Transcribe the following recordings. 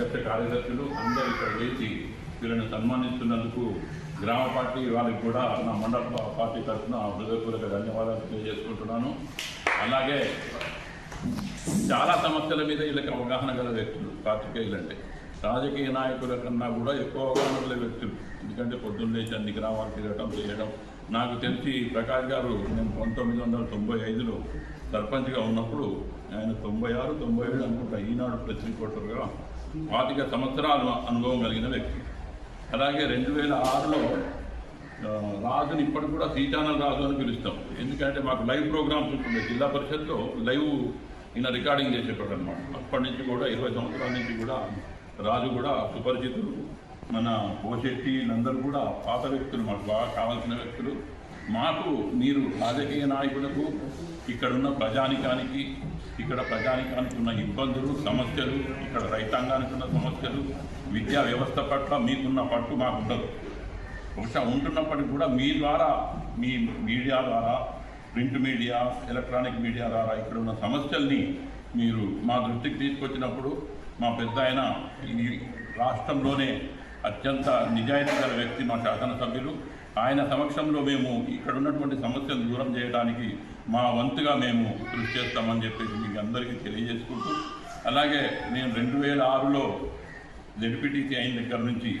కార్యదర్శులు అందరూ ఇక్కడ వేసి వీళ్ళని సన్మానిస్తున్నందుకు గ్రామ పార్టీ వాళ్ళకి కూడా నా మండల పార్టీ తరఫున హృదయపూర్వక ధన్యవాదాలు తెలియజేసుకుంటున్నాను. అలాగే చాలా సమస్యల మీద వీళ్ళకి అవగాహన గల వ్యక్తులు పాత్రికేయులు అంటే రాజకీయ నాయకుల కన్నా కూడా ఎక్కువ అవగాహన గల వ్యక్తులు. ఎందుకంటే పొద్దున్న లేచి అన్ని గ్రామాలు తిరగటం చేయడం. నాకు తెలిసి ప్రకాష్ గారు నేను పంతొమ్మిది వందల తొంభై ఐదులో సర్పంచ్గా ఉన్నప్పుడు ఆయన తొంభై ఆరు తొంభై ఏడు అనుకుంటా ఈనాడు ప్రెస్ రిపోర్టర్గా పాతిక సంవత్సరాలు అనుభవం కలిగిన వ్యక్తి. అలాగే రెండు వేల ఆరులో రాజుని ఇప్పటికి కూడా సీతానల్ రాజు అని పిలుస్తాం. ఎందుకంటే మాకు లైవ్ ప్రోగ్రామ్స్ ఉంటుండే జిల్లా పరిషత్లో లైవ్ ఈయన రికార్డింగ్ చేసేటప్పుడు అనమాట అప్పటి నుంచి కూడా ఇరవై సంవత్సరాల నుంచి కూడా రాజు కూడా సుపరిచితులు మన పోశెట్టి వీళ్ళందరూ కూడా పాత వ్యక్తులు మాకు బాగా కావాల్సిన వ్యక్తులు. మాకు మీరు రాజకీయ నాయకులకు ఇక్కడున్న ప్రజానికానికి ఇక్కడ ప్రజానికానికి ఉన్న ఇబ్బందులు సమస్యలు ఇక్కడ రైతాంగానికి ఉన్న సమస్యలు విద్యా వ్యవస్థ పట్ల మీకున్న పట్టు మాకు ఉండదు. బహుశా ఉంటున్నప్పటికీ కూడా మీ ద్వారా మీ మీడియా ద్వారా ప్రింట్ మీడియా ఎలక్ట్రానిక్ మీడియా ద్వారా ఇక్కడ ఉన్న సమస్యల్ని మీరు మా దృష్టికి తీసుకొచ్చినప్పుడు మా పెద్ద ఆయన ఈ రాష్ట్రంలోనే అత్యంత నిజాయితీ గల వ్యక్తి మా శాసనసభ్యులు. ఆయన సమక్షంలో మేము ఇక్కడ ఉన్నటువంటి సమస్యను దూరం చేయడానికి మా వంతుగా మేము కృషి చేస్తామని చెప్పేసి మీకు అందరికీ తెలియజేసుకుంటూ అలాగే నేను రెండు వేల ఆరులో జడ్పీటీసీ అయిన దగ్గర నుంచి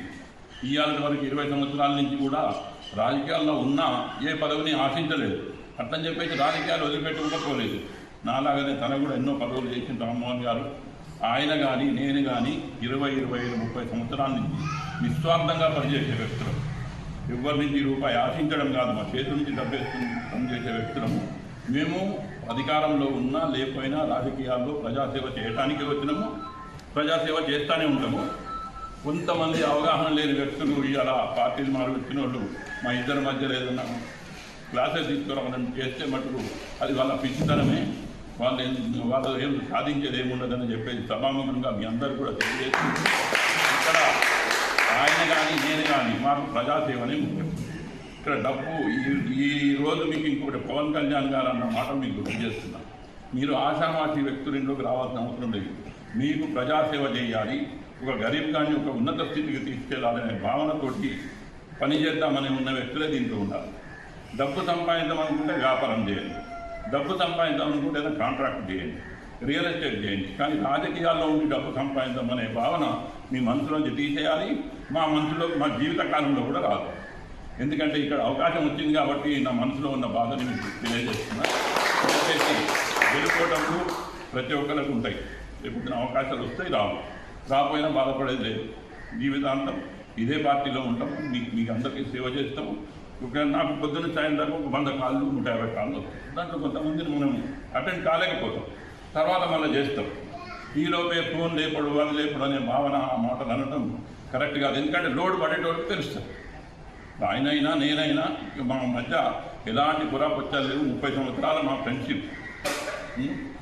ఇవాళ వరకు ఇరవై సంవత్సరాల నుంచి కూడా రాజకీయాల్లో ఉన్నా ఏ పదవిని ఆశించలేదు. అట్లని చెప్పేసి రాజకీయాలు వదిలిపెట్టుకోలేదు నాలాగానే తన కూడా ఎన్నో పదవులు చేసిన రామ్మోహన్ గారు. ఆయన కానీ నేను కానీ ఇరవై ఇరవై ఐదు ముప్పై సంవత్సరాల నుంచి నిస్వార్థంగా పనిచేసే వ్యక్తులు. ఎవరి నుంచి రూపాయి ఆశించడం కాదు. మా చేతి నుంచి డబ్బేసుకుని పనిచేసే వ్యక్తులము. మేము అధికారంలో ఉన్నా లేకపోయినా రాజకీయాల్లో ప్రజాసేవ చేయటానికి వచ్చినాము. ప్రజాసేవ చేస్తూనే ఉంటాము. కొంతమంది అవగాహన లేని వ్యక్తులు ఇలా పార్టీలు మారు వచ్చిన వాళ్ళు మా ఇద్దరి మధ్యలో ఏదన్నా క్లాసెస్ తీసుకురావడం చేస్తే మటుకు అది వాళ్ళ పిచ్చితనమే. వాళ్ళు ఏం వాళ్ళు ఏం సాధించేది ఏముండదని చెప్పేసి సభాముఖంగా మీ అందరూ కూడా తెలియజేసి ఇక్కడ ఆయన కానీ నేను కానీ మాకు ప్రజాసేవనే ముఖ్యం. ఇక్కడ డబ్బు ఈ ఈ రోజు మీకు ఇంకొకటి పవన్ కళ్యాణ్ గారు అన్న మాట మీకు గుర్తు చేస్తున్నాను మీరు ఆశామాషి వ్యక్తులు ఇంట్లోకి రావాల్సిన అవసరం లేదు. మీకు ప్రజాసేవ చేయాలి. ఒక గరీబ్ కానీ ఒక ఉన్నత స్థితికి తీసుకెళ్ళాలనే భావనతోటి పని చేద్దామని ఉన్న వ్యక్తులే దీంట్లో ఉండాలి. డబ్బు సంపాదిద్దాం అనుకుంటే వ్యాపారం చేయండి. డబ్బు సంపాదిద్దాం అనుకుంటే ఏదైనా కాంట్రాక్ట్ చేయండి రియల్ ఎస్టేట్ చేయండి. కానీ రాజకీయాల్లో ఉండి డబ్బు సంపాదిద్దాం అనే భావన మీ మనసులోంచి తీసేయాలి మా మనసులో మా జీవిత కాలంలో కూడా రాదు. ఎందుకంటే ఇక్కడ అవకాశం వచ్చింది కాబట్టి నా మనసులో ఉన్న బాధని మీకు తెలియజేస్తున్నా. దయచేసి ప్రతి ఒక్కరికి ఉంటాయి. రేపు అవకాశాలు వస్తాయి రావు. రాకపోయినా బాధపడేది లేదు. జీవితాంతం ఇదే పార్టీలో ఉంటాం. మీకు మీకు అందరికీ సేవ చేస్తాము ఒక నాకు పొద్దున్న సాయం దాకా ఒక వంద కాళ్ళు నూట యాభై కాళ్ళు దాంట్లో కొంతమందిని మనం అటెండ్ కాలేకపోతాం. తర్వాత మళ్ళీ చేస్తాం. ఈలోపే ఫోన్ లేపడు వాళ్ళు లేపడు అనే భావన ఆ మాటలు అనడం కరెక్ట్ కాదు. ఎందుకంటే లోడ్ పడేటోళ్ళకి తెలుస్తుంది. ఆయనైనా నేనైనా ఇక మా మధ్య ఎలాంటి పురాపత్యాలు లేవు. ముప్పై సంవత్సరాల మా ఫ్రెండ్షిప్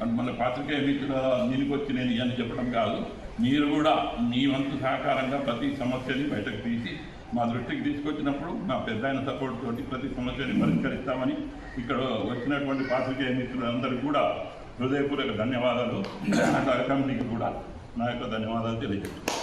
అది మన పాత్రికేయ మిత్రుల దీనికి వచ్చి నేను ఇవన్నీ చెప్పడం కాదు. మీరు కూడా మీ వంతు సహకారంగా ప్రతి సమస్యని బయటకు తీసి మా దృష్టికి తీసుకొచ్చినప్పుడు మా పెద్ద ఆయన సపోర్ట్ తోటి ప్రతి సమస్యని పరిష్కరిస్తామని ఇక్కడ వచ్చినటువంటి పాత్రికేయ మిత్రులందరికీ కూడా హృదయపూర్వక ధన్యవాదాలు. నా కమిటీకి కూడా నా యొక్క ధన్యవాదాలు తెలియజేస్తున్నాను.